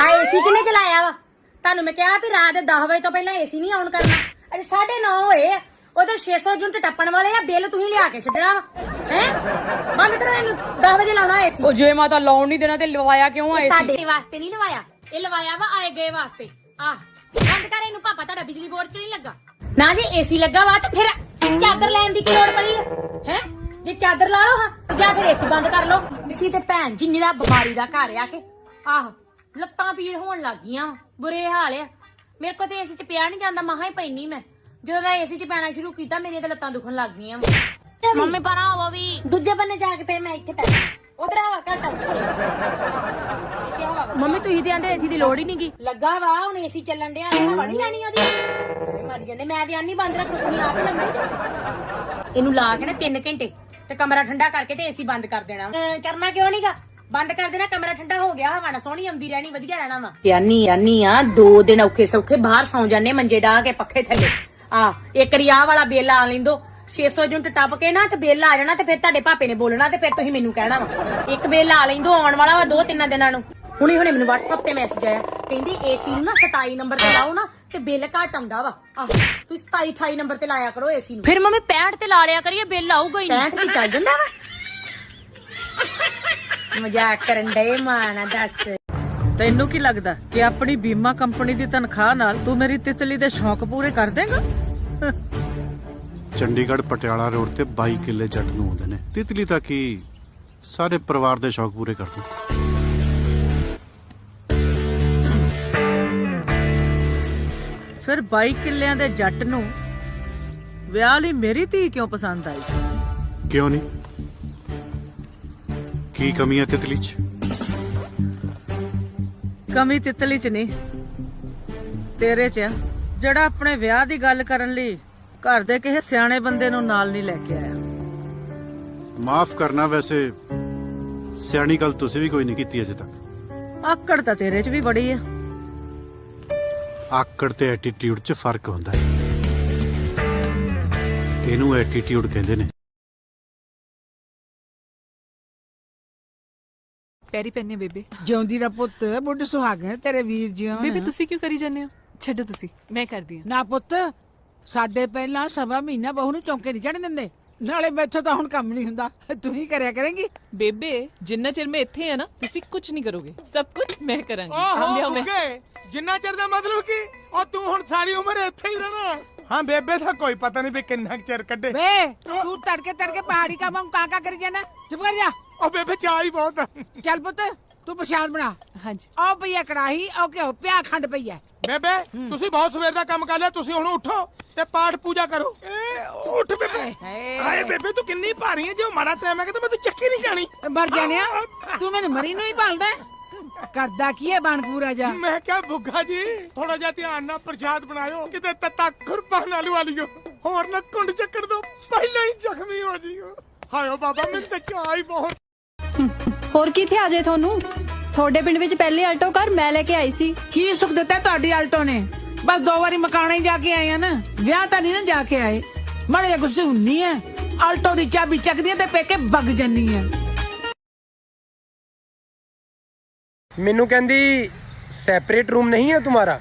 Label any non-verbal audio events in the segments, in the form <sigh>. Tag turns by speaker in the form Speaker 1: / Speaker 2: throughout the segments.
Speaker 1: ਆ ਏਸੀ ਕਿਨੇ ਚਲਾਇਆ ਵਾ? ਤੁਹਾਨੂੰ ਮੈਂ ਕਿਹਾ ਵੀ ਰਾਤ ਦੇ 10 ਵਜੇ ਤੋਂ ਪਹਿਲਾਂ ਏਸੀ ਨਹੀਂ ਆਨ ਕਰਨਾ। ਅਜੇ 9:30 ਹੋਏ ਆ। ਉਧਰ 600 ਯੂਨਿਟ ਟੱਪਣ ਵਾਲੇ ਆ ਬਿੱਲ ਤੁਸੀਂ ਲਿਆ ਕੇ ਛੱਡਣਾ ਹੈ? ਬੰਦ ਕਰੋ ਇਹਨੂੰ 10 ਵਜੇ ਲਾਉਣਾ ਏਸੀ
Speaker 2: ਉਹ ਜੇ ਮਾਤਾ ਲਾਉਣ ਨਹੀਂ ਦੇਣਾ ਤੇ ਲਵਾਇਆ ਕਿਉਂ ਸੀ
Speaker 1: ਸਾਡੇ ਵਾਸਤੇ ਨਹੀਂ ਲਵਾਇਆ। ਇਹ ਲਵਾਇਆ ਵਾ ਆਏ ਗਏ ਵਾਸਤੇ। ਆਹ ਬੰਦ ਕਰ ਇਹਨੂੰ ਪਾਪਾ ਤੁਹਾਡਾ ਬਿਜਲੀ ਬੋਰਡ 'ਚ ਨਹੀਂ ਲੱਗਾ। ਨਾ ਜੀ ਏਸੀ ਲੱਗਾ ਵਾ ਤੇ ਫਿਰ ਚਾਦਰ ਲੈਣ ਦੀ ਕੀ ਲੋੜ ਪਈ ਹੈ ਹੈ? ਜੇ ਚਾਦਰ ਲਾ ਲਓ ਹਾਂ ਜਾਂ ਫਿਰ ਏਸੀ ਬੰਦ ਕਰ ਲਓ। ਇਸੀ ਤੇ ਭੈਣ ਜੀ ਨਿਹਰਾ ਬਿਮਾਰੀ ਦਾ ਘਰ ਆ ਕੇ। ਆਹ ਲੱਤਾਂ ਪੀੜ ਹੋਣ ਲੱਗ ਗਈਆਂ। ਬੁਰੇ ਹਾਲ ਆ। ਮੇਰੇ ਕੋ ਤੇ ਏਸੀ 'ਚ ਪਿਆ ਨਹੀਂ ਜਾਂਦਾ ਮਹਾ ਹੀ ਪੈਣੀ ਮੈਂ। ਜਦੋਂ ਦਾ ਏਸੀ 'ਚ ਪੈਣਾ ਸ਼ੁਰੂ ਕੀਤਾ ਮੇਰੀਆਂ ਤਾਂ ਲੱਤਾਂ ਦੁਖਣ ਲੱਗ ਗਈਆਂ। ਮੰਮੀ ਪਰਾਂ ਹੋਵੋ ਵੀ। ਦੂਜੇ ਬੰਨੇ ਜਾ ਕੇ ਪਏ ਮੈਂ ਇੱਥੇ ਪੈ ਉਧਰ ਹਵਾ ਘੱਟ ਹੈ। ਇੱਥੇ ਹਵਾ ਵਧੀਆ।
Speaker 2: ਮੰਮੀ ਤੁਸੀਂ ਤੇ ਆਂਦੇ ਏਸੀ ਦੀ ਲੋੜ ਹੀ ਨਹੀਂਗੀ
Speaker 1: ਲੱਗਾ ਵਾ ਹੁਣ ਏਸੀ ਚੱਲਣ ਡਿਆ ਹਵਾ ਨਹੀਂ ਲੈਣੀ ਉਹਦੀ। ਮਰ ਜਾਂਦੇ ਮੈਂ ਤੇ ਆਨੀ ਬੰਦ ਰੱਖੋ ਤੁਸੀਂ ਆਪ ਹੀ ਜੋ ਇਹਨੂੰ ਲਾ ਕੇ ਨਾ 3 ਘੰਟੇ ਤੇ ਕਮਰਾ ਠੰਡਾ ਕਰਕੇ ਤੇ ਏਸੀ ਬੰਦ ਕਰ ਦੇਣਾ। ਅਹ ਕਰਨਾ ਕਿਉਂ ਨਹੀਂਗਾ ਬੰਦ ਕਰ ਦੇਣਾ ਕਮਰਾ ਠੰਡਾ ਹੋ ਗਿਆ ਹਵਾ ਨਾ ਸੋਹਣੀ ਆਉਂਦੀ ਰਹਿਣੀ ਵਧੀਆ ਰਹਿਣਾ ਵਾ। ਯਾਨੀ ਯਾਨੀ ਆ ਦੋ ਦਿਨ ਔਖੇ ਸੌਖੇ ਬਾਹਰ ਸੌਂ ਜਾਂਦੇ ਮੰਜੇ ਢਾ ਕੇ ਪੱਖੇ ਥੱਲੇ। ਆ ਇੱਕ ਰਿਆ ਵਾਲਾ ਬਿੱਲ ਆ ਲੈਂਦੋ 600 ਯੂਨਿਟ ਟੱਪ ਕੇ ਨਾ ਤੇ ਬਿੱਲ ਆ ਜਾਣਾ ਤੇ ਫਿਰ ਤੁਹਾਡੇ ਪਾਪੇ ਨੇ ਬੋਲਣਾ ਤੇ ਫਿਰ ਤੁਸੀਂ ਮੈਨੂੰ ਕਹਿਣਾ ਵਾ। ਇੱਕ ਬਿੱਲ ਆ ਲੈਂਦੋ ਆਉਣ ਵਾਲਾ ਵਾ ਦੋ ਤਿੰਨਾਂ ਦਿਨਾਂ ਨੂੰ। ਹੁਣੇ ਹੁਣੇ ਮੈਨੂੰ WhatsApp ਤੇ ਮੈਸੇਜ ਆਇਆ ਕਹਿੰਦੀ ਏਸੀ ਨੂੰ ਨਾ 27 ਨੰਬਰ ਤੇ ਲਾਓ ਨਾ ਤੇ ਬਿੱਲ ਘੱਟ ਆਉਂਦਾ ਵਾ। ਆਹ ਤੁਸੀਂ 27 28 ਨੰਬਰ ਤੇ ਲਾਇਆ ਕਰੋ ਏਸੀ ਨੂੰ।
Speaker 2: ਫਿਰ ਮੰਮੀ 65 ਤੇ ਲਾ ਲਿਆ ਕਰੀਏ ਬਿੱਲ ਆਊਗਾ ਹੀ
Speaker 1: 65 ਤੇ ਚੱਲ ਜਾਂਦਾ ਵਾ। ਮਜ਼ਾਕ ਕਰਨ ਡਏ ਮਾਨਾ ਦੱਸ।
Speaker 3: ਤੈਨੂੰ ਕੀ ਲੱਗਦਾ ਕਿ ਆਪਣੀ ਬੀਮਾ ਕੰਪਨੀ ਦੀ ਤਨਖਾਹ ਨਾਲ ਤੂੰ ਮੇਰੀ ਤਿਤਲੀ ਦੇ ਸ਼ੌਕ ਪੂਰੇ ਕਰ ਦੇਂਗਾ?
Speaker 4: ਚੰਡੀਗੜ੍ਹ ਪਟਿਆਲਾ ਰੋਡ ਤੇ 22 ਕਿੱਲੇ ਜੱਟ ਨੂੰ ਆਉਂਦੇ ਨੇ। ਤਿਤਲੀ ਤਾਂ ਕੀ ਸਾਰੇ ਪਰਿਵਾਰ ਦੇ ਸ਼ੌਕ ਪੂਰੇ ਕਰ ਦੂੰ
Speaker 3: ਫਿਰ 22 ਕਿੱਲਿਆਂ ਦੇ ਜੱਟ ਨੂੰ ਵਿਆਹ ਲਈ ਮੇਰੀ ਧੀ ਕਿਉਂ ਪਸੰਦ ਆਈ?
Speaker 4: ਕਿਉਂ ਨਹੀਂ ਕੀ ਕਮੀ ਹੈ ਤਿਤਲੀ 'ਚ?
Speaker 3: ਕਮੀ ਤਿਤਲੀ ਚ ਨਹੀਂ। ਤੇਰੇ ਚ ਆ, ਜਿਹੜਾ ਆਪਣੇ ਵਿਆਹ ਦੀ ਗੱਲ ਕਰਨ ਲਈ ਘਰ ਦੇ ਕਿਸੇ ਸਿਆਣੇ ਬੰਦੇ ਨੂੰ ਨਾਲ ਨਹੀਂ ਲੈ ਕੇ ਆਇਆ।
Speaker 4: ਮਾਫ ਕਰਨਾ ਵੈਸੇ ਸਿਆਣੀ ਗੱਲ ਤੁਸੀਂ ਵੀ ਕੋਈ ਨਹੀਂ ਕੀਤੀ ਅਜੇ ਤੱਕ।
Speaker 3: ਆਕੜ ਤਾਂ ਤੇਰੇ ਚ ਵੀ ਬੜੀ ਆ।
Speaker 4: ਆਕੜ ਤੇ ਐਟੀਟਿਊਡ 'ਚ ਫ਼ਰਕ ਹੁੰਦਾ ਹੈ। ਇਹਨੂੰ ਐਟੀਟਿਊਡ ਕਹਿੰਦੇ ਨੇ।
Speaker 5: ਪੈਰੀ ਪੈਨੇ ਬੇਬੇ।
Speaker 6: ਜਿਉਂਦੀ ਦਾ ਪੁੱਤ ਬੁੱਢ ਸੁਹਾਗਣ ਤੇਰੇ ਵੀਰ ਜੀ
Speaker 5: ਬੇਬੇ ਤੁਸੀਂ ਕਿਉਂ ਕਰੀ ਜਾਂਦੇ ਹੋ? ਛੱਡੋ ਤੁਸੀਂ ਮੈਂ ਕਰਦੀ ਹਾਂ।
Speaker 6: ਨਾ ਪੁੱਤ ਸਾਡੇ ਪਹਿਲਾਂ ਸਵਾ ਮਹੀਨਾ ਬਹੂ ਨੂੰ ਚੌਂਕੇ ਨਹੀਂ ਚੜਨ ਦਿੰਦੇ। ਨਾਲੇ ਮੈਥੋਂ ਤਾਂ ਹੁਣ ਕੰਮ ਨਹੀਂ ਹੁੰਦਾ। ਤੂੰ ਹੀ ਕਰਿਆ ਕਰੇਂਗੀ।
Speaker 5: ਬੇਬੇ ਜਿੰਨਾ ਚਿਰ ਮੈਂ ਇੱਥੇ ਆ ਨਾ ਤੁਸੀਂ ਕੁਝ ਨਹੀਂ ਕਰੋਗੇ। ਸਭ ਕੁਝ ਮੈਂ ਕਰਾਂਗੀ। ਆ ਲਿਆਓ ਮੈਂ?
Speaker 7: ਜਿੰਨਾ ਚਿਰ ਦਾ ਮਤਲਬ ਕੀ? ਉਹ ਤੂੰ ਹੁਣ ਸਾਰੀ ਉਮਰ ਇੱਥੇ ਹੀ ਰਹਿਣਾ। ਹਾਂ ਬੇਬੇ ਦਾ ਕੋਈ ਪਤਾ ਨਹੀਂ ਵੀ ਕਿੰਨਾ ਕੁ ਚਿਰ ਕੱਢੇ।
Speaker 6: ਵੇ ਤੂੰ ਤੜਕੇ ਤੜਕੇ ਪਹਾੜੀ ਕਾ ਵਾਂਗ ਕਾਕਾ ਕਰੀ ਜਾਣਾ ਚੁੱਪ ਕਰ ਜਾ।
Speaker 7: ਉਹ ਬੇਬੇ ਚਾਹ ਹੀ ਬਹੁਤ ਆ।
Speaker 6: ਚੱਲ ਪੁੱਤ ਤੂੰ ਪ੍ਰਸ਼ਾਦ ਬਣਾ।
Speaker 5: ਹਾਂਜੀ।
Speaker 6: ਆਓ ਪਈਆ ਕੜਾਹੀ ਆਓ ਕਿਉਂ ਪਿਆ ਖੰਡ ਪਈਆ
Speaker 7: ਬੇਬੇ ਤੁਸੀਂ ਬਹੁਤ ਸਵੇਰ ਦਾ ਕੰਮ ਕਰ ਲਿਆ ਤੁਸੀਂ ਹੁਣ ਉੱਠੋ ਤੇ ਪਾਠ ਪੂਜਾ ਕਰੋ। ਏ ਉੱਠ ਬੇਬੇ। ਆਏ ਬੇਬੇ ਤੂੰ ਕਿੰਨੀ ਭਾਰੀ ਹੈ ਜੇ ਉਹ ਮਾੜਾ ਟਾਈਮ ਹੈ ਕਿ ਮੈਂ ਤੂੰ ਚੱਕੀ ਨਹੀਂ ਜਾਣੀ।
Speaker 6: ਮਰ ਜਾਣਿਆ? ਤੂੰ ਮੈਨੂੰ ਮਰੀ ਨੂੰ ਹੀ ਭਾਲਦਾ ਕਰਦਾ ਕੀ ਹੈ ਬਾਣਪੂਰਾ ਜਾ
Speaker 7: ਮੈਂ ਕਿਹਾ ਬੁੱਗਾ ਜੀ ਥੋੜਾ ਜਿਹਾ ਧਿਆਨ ਨਾਲ ਪ੍ਰਸ਼ਾਦ ਬਣਾਇਓ। ਕਿਤੇ ਤੱਤਾ ਖੁਰਪਾ ਨਾਲ ਵਾਲੀਓ ਹੋਰ ਨਾ ਕੁੰਡ ਚੱਕੜ ਦੋ। ਪਹਿਲਾਂ ਹੀ ਜ਼ਖਮੀ ਹੋ ਜੀਓ। ਹਾਇਓ ਬਾਬਾ ਮੈਨੂੰ ਤਾਂ ਚਾਹ ਹੀ ਬਹੁਤ।
Speaker 8: ਹੋਰ ਕਿੱਥੇ ਆ ਜਾਏ ਤੁਹਾਨੂੰ? ਤੁਹਾਡੇ ਪਿੰਡ ਵਿੱਚ ਪਹਿਲੀ ਆਲਟੋ ਕਾਰ ਮੈਂ ਲੈ ਕੇ ਆਈ ਸੀ।
Speaker 6: ਕੀ ਸੁੱਖ ਦਿੱਤਾ ਤੁਹਾਡੀ ਆਲਟੋ ਨੇ? ਬਸ ਦੋ ਵਾਰੀ ਮਕਾਣੇ ਹੀ ਜਾ ਕੇ ਆਏ ਆ ਨਾ। ਵਿਆਹ ਤਾਂ ਨਹੀਂ ਨਾ ਜਾ ਕੇ ਆਏ। ਮੜੇ ਗੁੱਸੇ ਹੁੰਨੀ ਐ ਆਲਟੋ ਦੀ ਚਾਬੀ ਚੱਕਦੀ ਐ ਤੇ ਪੇਕੇ ਵਗ ਜੰਨੀ ਐ
Speaker 9: ਮੈਨੂੰ ਕਹਿੰਦੀ ਸੈਪਰੇਟ ਰੂਮ ਨਹੀਂ ਹੈ ਤੁਹਾਡਾ?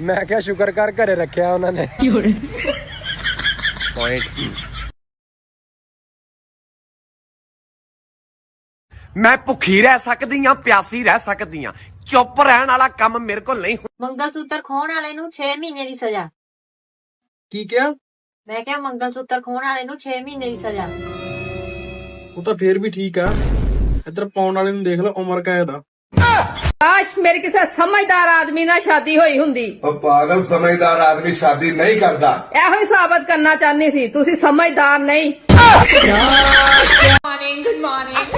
Speaker 9: ਮੈਂ ਕਿਹਾ ਸ਼ੁਕਰ ਕਰ ਘਰੇ ਰੱਖਿਆ ਉਹਨਾਂ ਨੇ। ਪੁਆਇੰਟ
Speaker 10: ਮੈਂ ਭੁੱਖੀ ਰਹਿ ਸਕਦੀ ਆ ਪਿਆਸੀ ਰਹਿ ਸਕਦੀ ਆ ਚੁੱਪ ਰਹਿਣ ਵਾਲਾ ਕੰਮ ਮੇਰੇ ਕੋਲ ਨਹੀਂ
Speaker 1: ਮੰਗਲ ਸੂਤਰ ਖੋਣ ਵਾਲੇ ਨੂੰ 6 ਮਹੀਨੇ ਦੀ ਸਜ਼ਾ।
Speaker 9: ਕੀ ਕਿਹਾ?
Speaker 1: ਮੈਂ ਕਿਹਾ ਮੰਗਲ ਸੂਤਰ ਖੋਣ ਵਾਲੇ ਨੂੰ 6 ਮਹੀਨੇ ਦੀ ਸਜ਼ਾ।
Speaker 9: ਉਹ ਤਾਂ ਫੇਰ ਵੀ ਠੀਕ ਆ। ਇੱਧਰ ਪਾਉਣ ਵਾਲੇ ਨੂੰ ਦੇਖ ਲਓ ਉਮਰ ਕੈਦ ਆ।
Speaker 8: ਕਾਸ਼ ਮੇਰੀ ਕਿਸੇ ਸਮਝਦਾਰ ਆਦਮੀ ਨਾਲ ਸ਼ਾਦੀ ਹੋਈ ਹੁੰਦੀ
Speaker 10: ਉਹ ਪਾਗਲ ਸਮਝਦਾਰ ਆਦਮੀ ਸ਼ਾਦੀ ਨਹੀਂ ਕਰਦਾ
Speaker 8: ਇਹੋ ਹੀ ਸਾਬਤ ਕਰਨਾ ਚਾਹਨੀ ਸੀ ਤੁਸੀਂ ਸਮਝਦਾਰ ਨਹੀਂ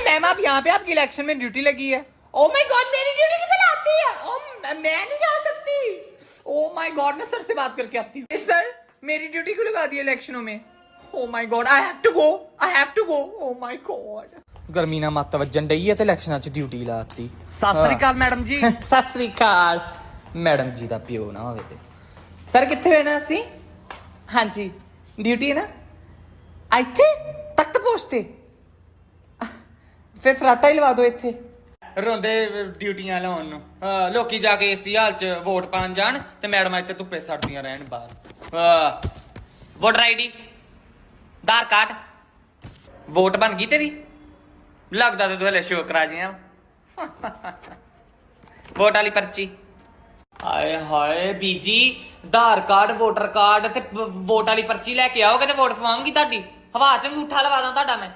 Speaker 2: मैम आप यहाँ पे आपकी इलेक्शन में ड्यूटी लगी है ओ माय गॉड मेरी ड्यूटी किधर आती है ओ मैं नहीं जा सकती ओ माय गॉड मैं सर से बात करके आती हूँ सर मेरी ड्यूटी क्यों लगा दी इलेक्शनों में oh my god I have to go I have to go oh my god
Speaker 9: ਗਰਮੀ ਨਾਲ ਮੱਤ ਵੱਜਣ ਡਈ ਹੈ ਤੇ ਇਲੈਕਸ਼ਨਾਂ 'ਚ ਡਿਊਟੀ ਲਾਤੀ।
Speaker 2: ਸਤਿ ਸ੍ਰੀ ਅਕਾਲ ਮੈਡਮ ਜੀ। <laughs>
Speaker 9: ਸਤਿ ਸ੍ਰੀ ਅਕਾਲ। ਮੈਡਮ ਜੀ ਦਾ ਪਿਓ ਨਾ ਹੋਵੇ ਤੇ। ਸਰ ਕਿੱਥੇ ਰਹਿਣਾ ਅਸੀਂ ਹਾਂਜੀ। ਡਿਊਟੀ ਹੈ ਨਾ? ਇੱਥੇ? ਤਖਤ ਪੋਸਟ ਤੇ? ਫਿਰ ਫਰਾਟਾ ਹੀ ਲਵਾ ਦੋ ਇੱਥੇ।
Speaker 2: ਰੋਂਦੇ ਡਿਊਟੀਆਂ ਲਾਉਣ ਨੂੰ। ਲੋਕੀ ਜਾ ਕੇ ਏਸੀ ਹਾਲ 'ਚ ਵੋਟ ਪਾਣ ਜਾਣ ਤੇ ਮੈਡਮਾਂ ਇੱਥੇ ਧੁੱਪੇ ਸੜਦੀਆਂ ਰਹਿਣ ਬਾਹਰ। ਅਹ voter ID Aadhaar card? Vote ਬਣ ਗਈ ਤੇਰੀ? ਲੱਗਦਾ ਤੇ ਤੂੰ ਹਲੇ ਸ਼ੋਅ ਕਰਾ ਵੋਟ ਵਾਲੀ ਪਰਚੀ। ਹਾਏ ਹਾਏ ਬੀਜੀ, ਆਧਾਰ ਕਾਰਡ, ਵੋਟਰ ਕਾਰਡ ਤੇ ਵੋਟ ਵਾਲੀ ਪਰਚੀ ਲੈ ਕੇ ਆਓਗੇ ਤੇ ਵੋਟ ਪਵਾਉਂਗੀ ਤੁਹਾਡੀ। ਹਵਾ ਚ ਅੰਗੂਠਾ ਲਵਾ ਦਾਂ ਤੁਹਾਡਾ ਮੈਂ।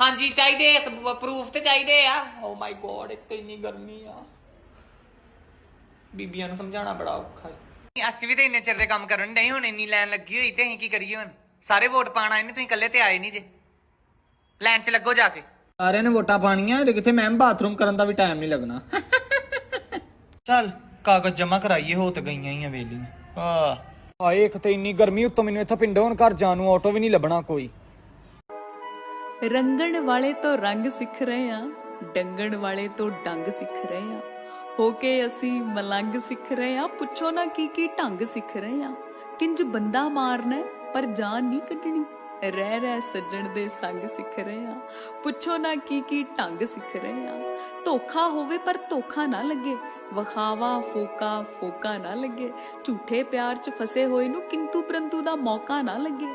Speaker 2: ਹਾਂਜੀ, ਚਾਹੀਦੇ ਪ੍ਰੂਫ ਤੇ ਚਾਹੀਦੇ ਆ। ਓ ਮਾਈ ਗੋਡ ਇੱਕ ਤੇ ਇੰਨੀ ਗਰਮੀ ਆ। ਬੀਬੀਆਂ ਨੂੰ ਸਮਝਾਉਣਾ ਬੜਾ ਔਖਾ ਹੈ। ਅਸੀਂ ਵੀ ਤਾਂ ਇੰਨੇ ਚਿਰ ਦੇ ਕੰਮ ਕਰਨ ਨਹੀਂ ਹੁਣ ਇੰਨੀ ਲਾਈਨ ਲੱਗੀ ਹੋਈ ਤੇ ਅਸੀਂ ਕੀ ਕਰੀਏ ਹੁਣ? ਸਾਰੇ ਵੋਟ ਪਾਣ ਆਏ ਨੇ, ਤੁਸੀਂ ਇਕੱਲੇ ਤੇ ਆਏ ਨਹੀਂ ਜੇ। ਲਾਈਨ 'ਚ ਲੱਗੋ ਜਾ ਕੇ। ਸਾਰਿਆਂ ਨੇ ਵੋਟਾਂ ਪਾਣੀਆਂ ਤੇ ਕਿੱਥੇ ਮੈਮ ਬਾਥਰੂਮ ਕਰਨ ਦਾ ਵੀ ਟਾਈਮ ਨਹੀਂ ਲੱਗਣਾ। ਚੱਲ ਕਾਗਜ਼ ਜਮਾ ਕਰਾਈਏ ਹੋ ਤੇ ਗਈਆਂ ਹੀ ਆ ਵੇਲੀਆਂ। ਆ ਹਾਏ ਇੱਕ ਤੇ ਇੰਨੀ ਗਰਮੀ ਉੱਤੋਂ ਮੈਨੂੰ ਇੱਥੇ ਪਿੰਡੋਂ ਘਰ ਜਾਣ ਨੂੰ ਆਟੋ ਵੀ ਨਹੀਂ ਲੱਭਣਾ ਕੋਈ।
Speaker 5: ਰੰਗਣ ਵਾਲੇ ਤੋਂ ਰੰਗ ਸਿੱਖ ਰਹੇ ਆ ਡੰਗਣ ਵਾਲੇ ਤੋਂ ਡੰਗ ਸਿੱਖ ਰਹੇ ਆ ਹੋ ਕੇ ਅਸੀਂ ਮਲੰਗ ਸਿੱਖ ਰਹੇ ਆ ਪੁੱਛੋ ਨਾ ਕੀ ਕੀ ਢੰਗ ਸਿੱਖ ਰਹੇ ਆ ਕਿੰਜ ਬੰਦਾ ਮਾਰਨਾ ਪਰ ਜਾਨ ਨਹੀਂ ਕੱਢਣੀ। ਰਹਿ ਰਹਿ ਸੱਜਣ ਦੇ ਸੰਗ ਸਿੱਖ ਰਹੇ ਆ ਪੁੱਛੋ ਨਾ ਕੀ ਕੀ ਢੰਗ ਸਿੱਖ ਰਹੇ ਆ ਧੋਖਾ ਹੋਵੇ ਪਰ ਧੋਖਾ ਨਾ ਲੱਗੇ। ਵਖਾਵਾ, ਫੋਕਾ ਫੋਕਾ ਨਾ ਲੱਗੇ। ਝੂਠੇ ਪਿਆਰ 'ਚ ਫਸੇ ਹੋਏ ਨੂੰ ਕਿੰਤੂ ਪਰੰਤੂ ਦਾ ਮੌਕਾ ਨਾ ਲੱਗੇ।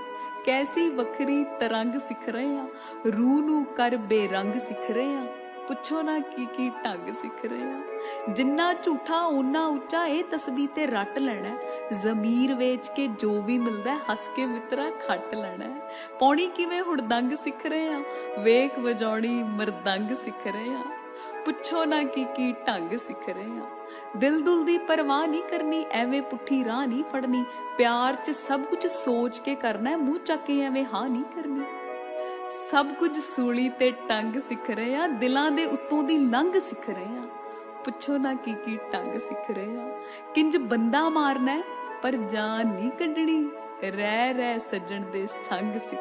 Speaker 5: ਕੈਸੀ ਵੱਖਰੀ ਤਰੰਗ ਸਿੱਖ ਰਹੇ ਆ ਰੂਹ ਨੂੰ ਕਰ ਬੇਰੰਗ ਸਿੱਖ ਰਹੇ ਆ ਪੁੱਛੋ ਨਾ ਕੀ ਕੀ ਢੰਗ ਸਿੱਖ ਰਹੇ ਆ। ਜਿੰਨਾ ਝੂਠਾ, ਓਨਾ ਉੱਚਾ ਇਹ ਤਸਬੀਹ ਤੇ ਰੱਟ ਲੈਣਾ ਜ਼ਮੀਰ ਵੇਚ ਕੇ ਜੋ ਵੀ ਮਿਲਦਾ ਹੱਸ ਕੇ ਮਿੱਤਰਾ ਖੱਟ ਲੈਣਾ ਹੈ। ਕਿਵੇਂ ਹੁੜਦੰਗ ਸਿੱਖ ਰਹੇ ਆ? ਵੇਖ ਵਜਾਉਣੀ ਮਰਦੰਗ ਸਿੱਖ ਰਹੇ ਆ। ਪੁੱਛੋ ਨਾ ਕੀ ਕੀ ਢੰਗ ਸਿੱਖ ਰਹੇ ਆ। ਦਿਲ ਦੁਲ ਦੀ ਪਰਵਾਹ ਨਹੀਂ ਕਰਨੀ, ਐਵੇਂ ਪੁੱਠੀ ਰਾਹ ਨਹੀਂ ਫੜਨੀ। ਪਿਆਰ 'ਚ ਸਭ ਕੁਝ ਸੋਚ ਕੇ ਕਰਨਾ ਮੂੰਹ ਚੱਕ ਕੇ ਐਵੇਂ ਹਾਂ ਨਹੀਂ ਕਰਨੀ। ਸਭ ਕੁਝ ਸੂਲੀ ਤੇ ਟੰਗ ਸਿੱਖ ਰਹੇ ਆ ਦਿਲਾਂ ਦੇ ਉੱਤੋਂ ਦੀ ਲੰਘ ਸਿੱਖ ਰਹੇ ਆ ਪੁੱਛੋ ਨਾ ਕੀ ਕੀ ਟੰਗ ਸਿੱਖ ਰਹੇ ਆ ਕਿੰਜ ਬੰਦਾ ਮਾਰਨਾ ਪਰ ਜਾਨ ਨਹੀਂ ਕੱਢਣੀ, ਰਹਿ ਰਹਿ ਸੱਜਣ ਦੇ ਸੰਗ ਸਿੱਖ